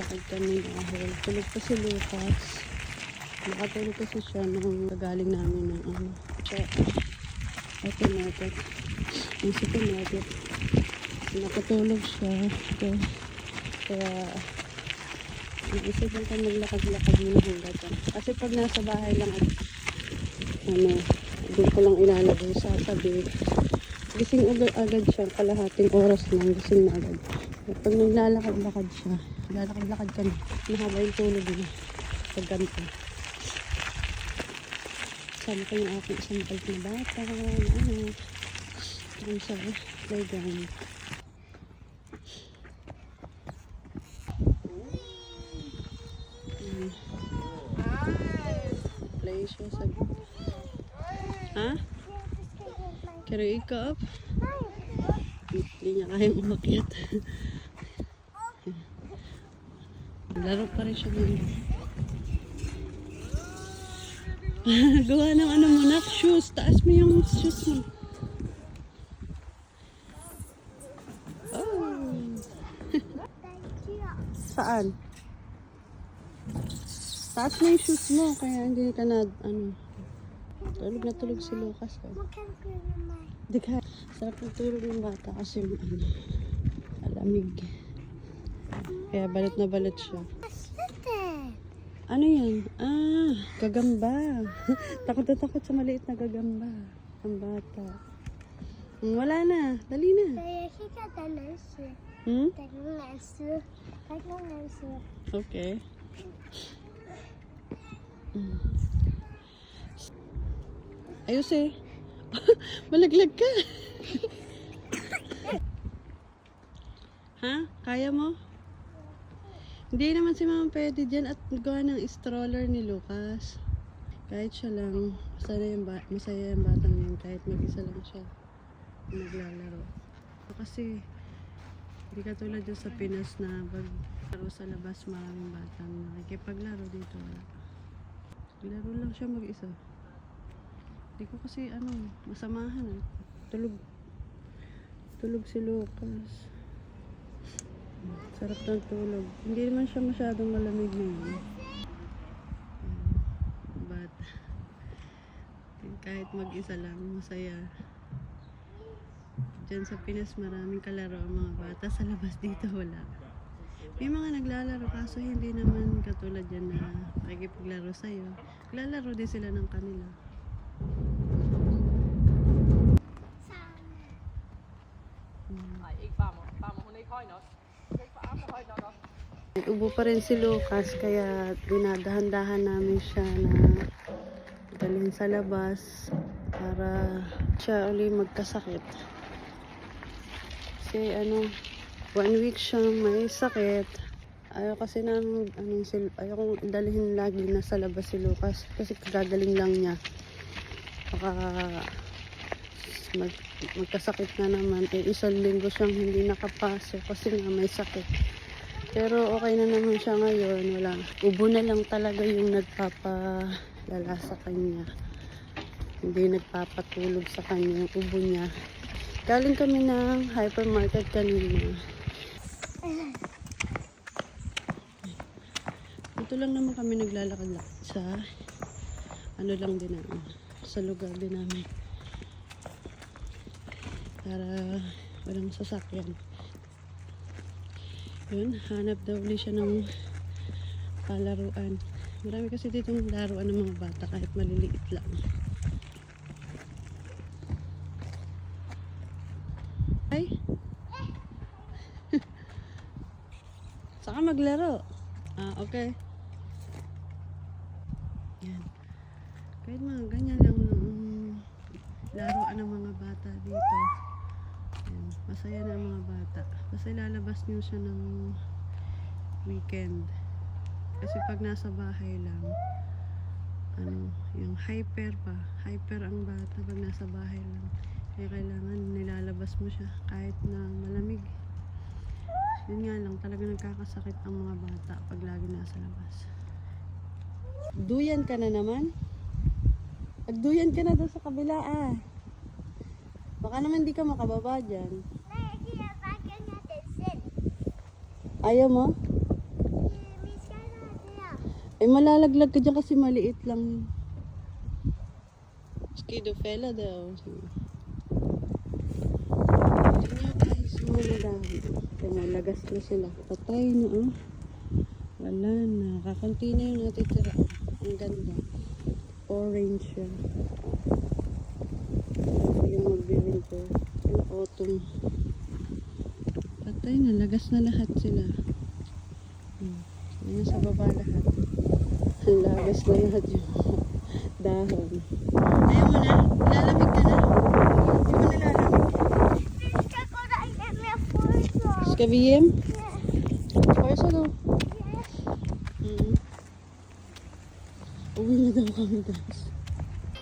naglalakad kami dahil tulog pa si Lucas. Nakatulog kasi siya nung gagaling namin ng ano. Siya, ito natin. Yung supermarket. Nakatulog siya. Kaya, kaya naisipan ko maglakad-lakad muna hanggang dyan. Kasi pag nasa bahay lang at ano, doon ko lang ilalagay sa tabi. Gising agad, agad siya, kalahating oras lang, gising na agad. Pag naglalakad-lakad siya, lalakad-lakad ka na, mahaba yung tulog niya. Pag ganito. Sabi ko yung aking isang bait na bata, ano, doon sa playground. Play siya sa... Ha? Can you wake up? Hindi niya kayang umakyat. Laro pa rin siya ngayon. Gawa ng ano mo nak, shoes. Taas mo yung shoes mo. Oh. Saan? Taas mo yung shoes mo, kaya hindi ka na, ano, tulog na tulog si Lucas. Oh. Di ka, sarap ng tulog ng bata kasi ano, alamig. Kaya balot na balot siya. Ano yan? Ah, gagamba. takot na takot sa maliit na gagamba. Ang bata. Hmm, Wala na. Dali na. Hmm? Okay. Hmm. Ayos eh. Malaglag ka. ha? Kaya mo? Hindi naman si mama pwede dyan at gawa ng stroller ni Lucas. Kahit siya lang, masaya yung, ba- masaya yung batang yan kahit mag-isa lang siya naglalaro. Kasi, hindi katulad dyan sa Pinas na pag sa labas maraming batang nakikipaglaro dito. Laro lang siya mag-isa. Hindi ko kasi ano, masamahan eh. Tulog. Tulog si Lucas. Sarap ng tulog. Hindi naman siya masyadong malamig ngayon. But, kahit mag-isa lang, masaya. Diyan sa Pinas, maraming kalaro ang mga bata. Sa labas dito, wala. May mga naglalaro, kaso hindi naman katulad yan na nakikipaglaro sa'yo. Naglalaro din sila ng kanila. Ubo pa rin si Lucas, kaya dinadahan-dahan namin siya na dalhin sa labas para siya uli magkasakit. Kasi ano, one week siyang may sakit. Ayaw kasi namin, ano, si, ayaw kong dalhin lagi na sa labas si Lucas kasi kagagaling lang niya. Baka mag, magkasakit na naman. Eh, isang linggo siyang hindi nakapasok kasi nga may sakit. Pero okay na naman siya ngayon. Wala. Ubo na lang talaga yung nagpapalala sa kanya. Hindi nagpapatulog sa kanya yung ubo niya. Galing kami ng hypermarket kanina. Ito lang naman kami naglalakad sa ano lang din namin. Sa lugar din namin. Para walang sasakyan. Yun, hanap daw ulit siya ng palaruan. Marami kasi dito ng laruan ng mga bata kahit maliliit lang. Ay! Saka maglaro. Ah, okay. Yan. Kahit mga ganyan lang mm, laruan ng mga bata dito. Yan. Masaya na mga bata. Basta lalabas niyo siya ng weekend. Kasi pag nasa bahay lang, ano, yung hyper pa. Hyper ang bata pag nasa bahay lang. Kaya kailangan nilalabas mo siya kahit na malamig. Yun nga lang, talaga nagkakasakit ang mga bata pag lagi nasa labas. Duyan ka na naman? Pagduyan ka na doon sa kabila ah. Baka naman di ka makababa dyan. Ayaw mo? Ay, malalaglag ka dyan kasi maliit lang. Skido fella daw. Kaya lagas na sila. Patay na oh. Wala na. Kakunti na yung natitira. Ang ganda. Orange siya. Yung magbe-winter. Yung autumn. Patay na. Lagas na lahat sila. Hmm. Ayan sa baba lahat. Lagas na lahat yung dahon. Ayaw mo na? Lalamig ka na? Di mo nalalamig? Teacher, could I get me a photo? Ska vi hem? Yeah. Varsa då. Yeah. Mm. Uwi na daw kami guys.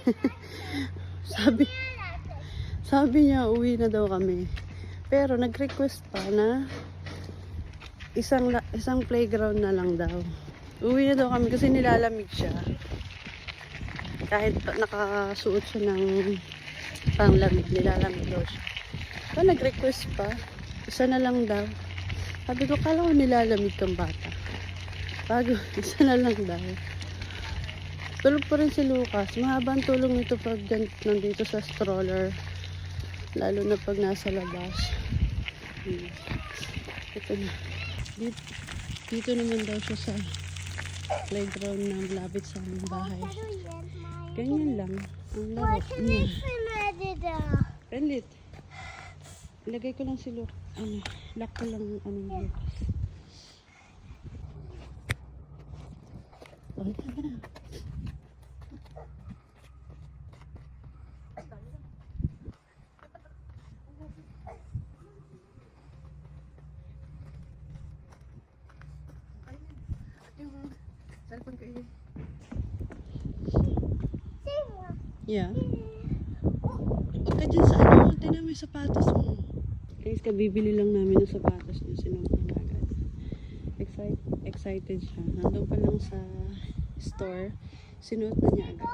sabi, sabi niya uwi na daw kami. Pero nag-request pa na isang isang playground na lang daw. Uwi na daw kami kasi nilalamig siya. Kahit nakasuot siya ng panglamig, nilalamig daw siya. So, nag-request pa. Isa na lang daw. Sabi ko, kala ko nilalamig kang bata. Bago, isa na lang daw. Tulog pa rin si Lucas. Mahabang tulog nito pag nandito sa stroller. Lalo na pag nasa labas. Hmm. Ito na. Dito, dito naman daw siya sa playground na malapit sa aming bahay. Ganyan lang. Ang laro niya. Renlit. Ilagay ko lang si Lucas. Ano, lock ko lang ano ni Lucas. Okay, tama na. Yung cellphone ko yun. Yeah. Huwag ka dyan sa ano, tinan mo yung sapatos mo. Guys, kabibili lang namin ng sapatos niya. Sinuot niya agad. Excite, excited siya. Nandun pa lang sa store. Sinuot na niya agad.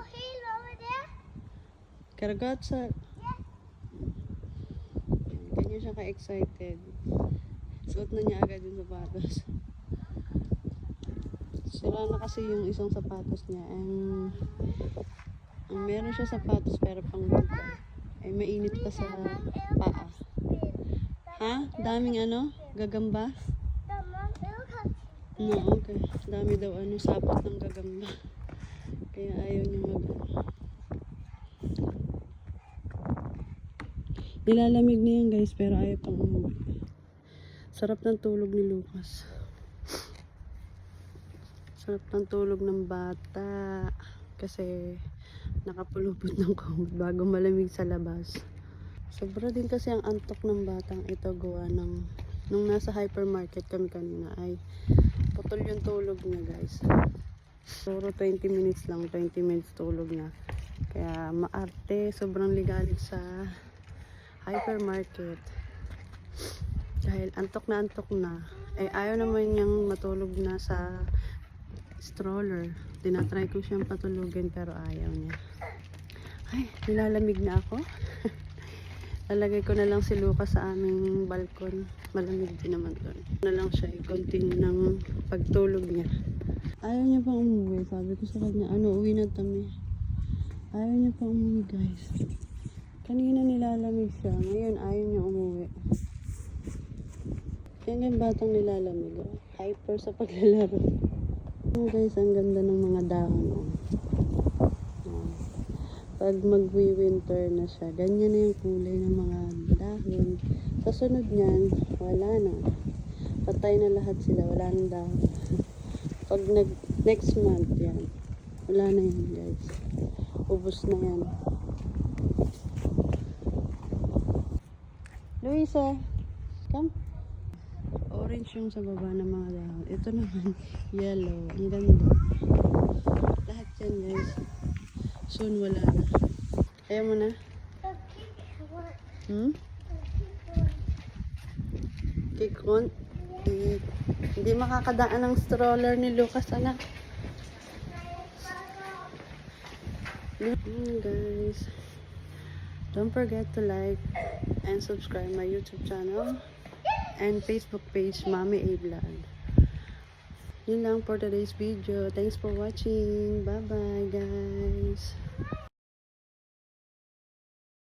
Karagat sa... Ganyan siya ka-excited. Suot na niya agad yung sapatos. Sira na kasi yung isang sapatos niya. Ang, meron siya sapatos pero pang winter. Ay mainit pa sa paa. Ha? Daming ano? Gagamba? No, okay. Dami daw ano, sapot ng gagamba. Kaya ayaw niya mag... Nilalamig na yan guys, pero ayaw pang umuwi. Sarap ng tulog ni Lucas. Sarap ng tulog ng bata. Kasi nakapulupot ng coat bago malamig sa labas. Sobra din kasi ang antok ng batang ito gawa ng nung nasa hypermarket kami kanina ay putol yung tulog niya guys. Puro 20 minutes lang, 20 minutes tulog na. Kaya maarte, sobrang ligalig sa hypermarket. Dahil antok na antok na. Eh ayaw naman niyang matulog na sa stroller. Tinatry ko siyang patulugin pero ayaw niya. Ay, nilalamig na ako. Lalagay ko na lang si Lucas sa aming balkon. Malamig din naman doon. Na lang siya i-continue ng pagtulog niya. Ayaw niya pang umuwi. Sabi ko sa kanya, ano, uwi na kami. Ayaw niya pang umuwi, guys. Kanina nilalamig siya. Ngayon, ayaw niya umuwi. Yan yung batang nilalamig. Oh. Hyper sa paglalaro. Oh, guys, ang ganda ng mga dahon. Oh. Pag magwi-winter na siya, ganyan na yung kulay ng mga dahon. Sa sunod niyan, wala na. Patay na lahat sila, wala nang dahon. Pag nag next month yan, wala na yan guys. Ubus na yan. Luisa, come. Orange yung sa baba ng mga dahon. Ito naman, yellow. Ang ganda. Lahat yan guys. Soon wala na. Ayaw mo na? Hmm? Eh, hindi makakadaan ng stroller ni Lucas, anak. Mm, guys. Don't forget to like and subscribe my YouTube channel and Facebook page, Mami A Vlog. Yun lang for today's video. Thanks for watching. Bye-bye, guys.